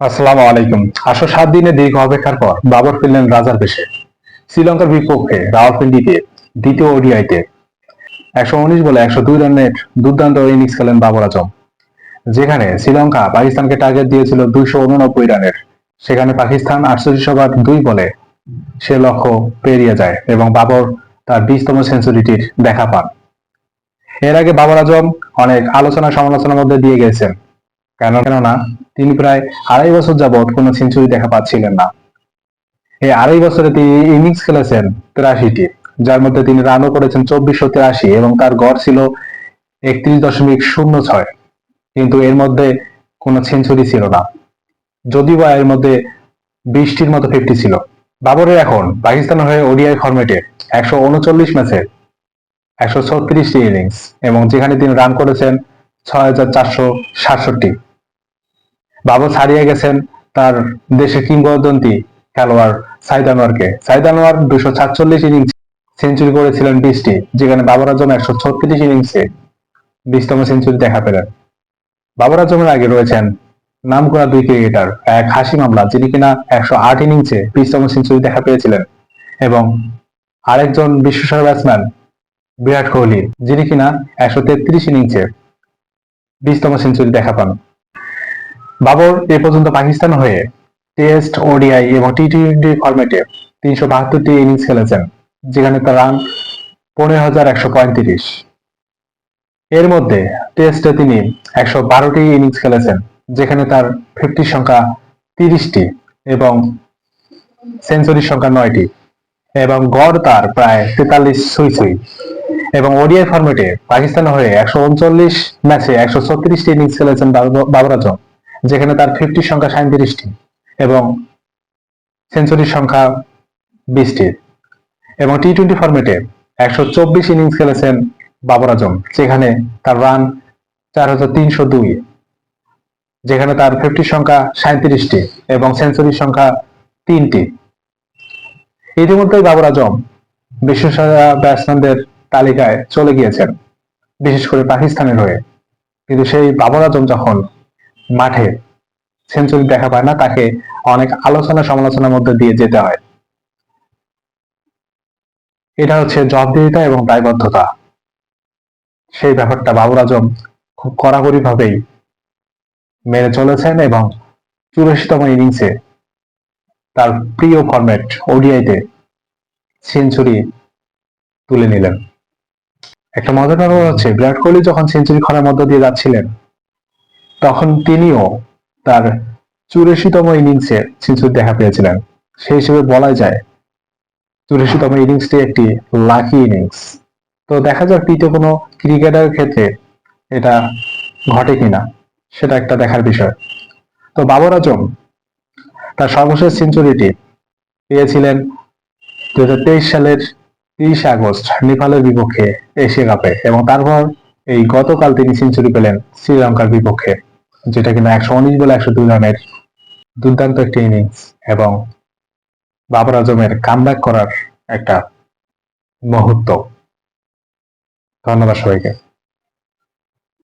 আসসালামু আলাইকুম। আসো সাত দিনে দীর্ঘ অপেক্ষার পর বাবর ফিরলেন রাজার বেশে শ্রীলঙ্কার বিপক্ষে রাওয়ালপিন্ডিতে, দ্বিতীয় ওডিআইতে। একশো উনিশ বলে একশো দুই রানের দুর্দান্ত ইনিংস খেলেন বাবর আজম। যেখানে শ্রীলঙ্কা পাকিস্তানকে টার্গেট দিয়েছিল দুইশো উননব্বই রানের। সেখানে পাকিস্তান আটচল্লিশ ওভার দুই বলে সে লক্ষ্য পেরিয়ে যায় এবং বাবর তার বিশতম সেঞ্চুরিটির দেখা পান। এর আগে বাবর আজম অনেক আলোচনা সমালোচনার মধ্যে দিয়ে গেছেন। কেন কেননা তিনি প্রায় আড়াই বছর যাবৎ কোনো সেঞ্চুরি দেখা পাচ্ছিলেন না। এই আড়াই বছরে তিনি ইনিংস খেলেছেন তিরাশিটি, যার মধ্যে তিনি রানও করেছেন চব্বিশশো তিরাশি এবং তার গড় ছিল একত্রিশ দশমিক শূন্য ছয়। কিন্তু এর মধ্যে কোনো সেঞ্চুরি ছিল না। যদিও বা এর মধ্যে বৃষ্টির মতো ফিফটি ছিল। বাবরের এখন পাকিস্তান হয়ে ওডিআই ফরম্যাটে একশো উনচল্লিশ ম্যাচে একশো ছত্রিশটি ইনিংস এবং যেখানে তিনি রান করেছেন ছয় হাজার চারশো সাতষট্টি। বাবর ছাড়িয়ে গেছেন তার দেশের কিংবদন্তি খেলোয়াড় সাইদ আনোয়ারকে। সাইদ আনোয়ার দুশো সাতচল্লিশ ইনিংস সেঞ্চুরি করেছিলেন বিশটি, যেখানে বাবর আজম একশো ছত্রিশ ইনিংসে বিশতম সেঞ্চুরি দেখা পেলেন। বাবর আজমের আগে রয়েছেন নাম করা দুই ক্রিকেটার, এক হাসি মামলা, যিনি কিনা একশো আট ইনিংসে বিশতম সেঞ্চুরি দেখা পেয়েছিলেন, এবং আরেকজন বিশ্বসেরা ব্যাটসম্যান, বিরাট কোহলি, যিনি কিনা একশো তেত্রিশ ইনিংসে বিশতম সেঞ্চুরি দেখা পান। বাবর এ পর্যন্ত পাকিস্তান হয়ে টেস্ট ওডিআই এবং টি টোয়েন্টি ফর্মেটে তিনশো বাহাত্তরটি ইনিংস খেলেছেন, যেখানে তার রান পনেরো হাজার একশো পঁয়ত্রিশ। এর মধ্যে টেস্টে তিনি একশো বারোটি ইনিংস খেলেছেন, যেখানে তার ফিফটির সংখ্যা তিরিশটি এবং সেঞ্চুরির সংখ্যা নয়টি এবং গড় তার প্রায় তেতাল্লিশ সুই সুই এবং ওডিআই ফর্মেটে পাকিস্তান হয়ে একশো উনচল্লিশ ম্যাচে একশো ছত্রিশটি ইনিংস খেলেছেন বাবর- বাবর আজম যেখানে তার ফিফটির সংখ্যা সাঁত্রিশটি এবং সেঞ্চুরির সংখ্যা বিশটি। এবং টি টোয়েন্টি ফরম্যাটে একশো চব্বিশ ইনিংস খেলেছেন বাবর আজম, যেখানে তার রান চার হাজার তিনশো দুই। যেখানে তার ফিফটির সংখ্যা সাঁত্রিশটি এবং সেঞ্চুরির সংখ্যা তিনটি। ইতিমধ্যেই বাবর আজম বিশ্বসেরা ব্যাটসম্যানদের তালিকায় চলে গিয়েছেন, বিশেষ করে পাকিস্তানের হয়ে। কিন্তু সেই বাবর আজম যখন মাঠে সেঞ্চুরি দেখা পায় না, তাকে অনেক আলোচনা সমালোচনার মধ্যে দিয়ে যেতে হয়। এটা হচ্ছে জবাবদিহিতা এবং দায়বদ্ধতা। সেই ব্যাপারটা বাবর আজম খুব কড়াকড়ি ভাবেই মেনে চলেছেন এবং চুরাশিতম ইনিংসে তার প্রিয় ফরম্যাট ওডিআইতে সেঞ্চুরি তুলে নিলেন। একটা মজার ব্যাপার হচ্ছে, বিরাট কোহলি যখন সেঞ্চুরি খরার মধ্য দিয়ে যাচ্ছিলেন তখন তিনিও তার চুরাশিতম ইনিংসে সেঞ্চুরি দেখা পেয়েছিলেন। সেই হিসেবে বলা যায়, চুরাশিতম ইনিংসটি একটি লাকি ইনিংস। তো দেখা যাক তৃতীয় কোনো ক্রিকেটারের ক্ষেত্রে এটা ঘটে কিনা, সেটা একটা দেখার বিষয়। তো বাবর আজম তার সর্বশেষ সেঞ্চুরিটি পেয়েছিলেন দু হাজার তেইশ সালের তিরিশে আগস্ট নেপালের বিপক্ষে এশিয়া কাপে এবং তারপর এই গতকাল তিনি সেঞ্চুরি পেলেন শ্রীলঙ্কার বিপক্ষে। যেটা কিনা একশো উনিশ বলে একশো দুই রানের দুর্দান্ত একটি ইনিংস এবং বাবর আজমের কামব্যাক করার একটা মুহূর্ত। ধন্যবাদ সবাইকে।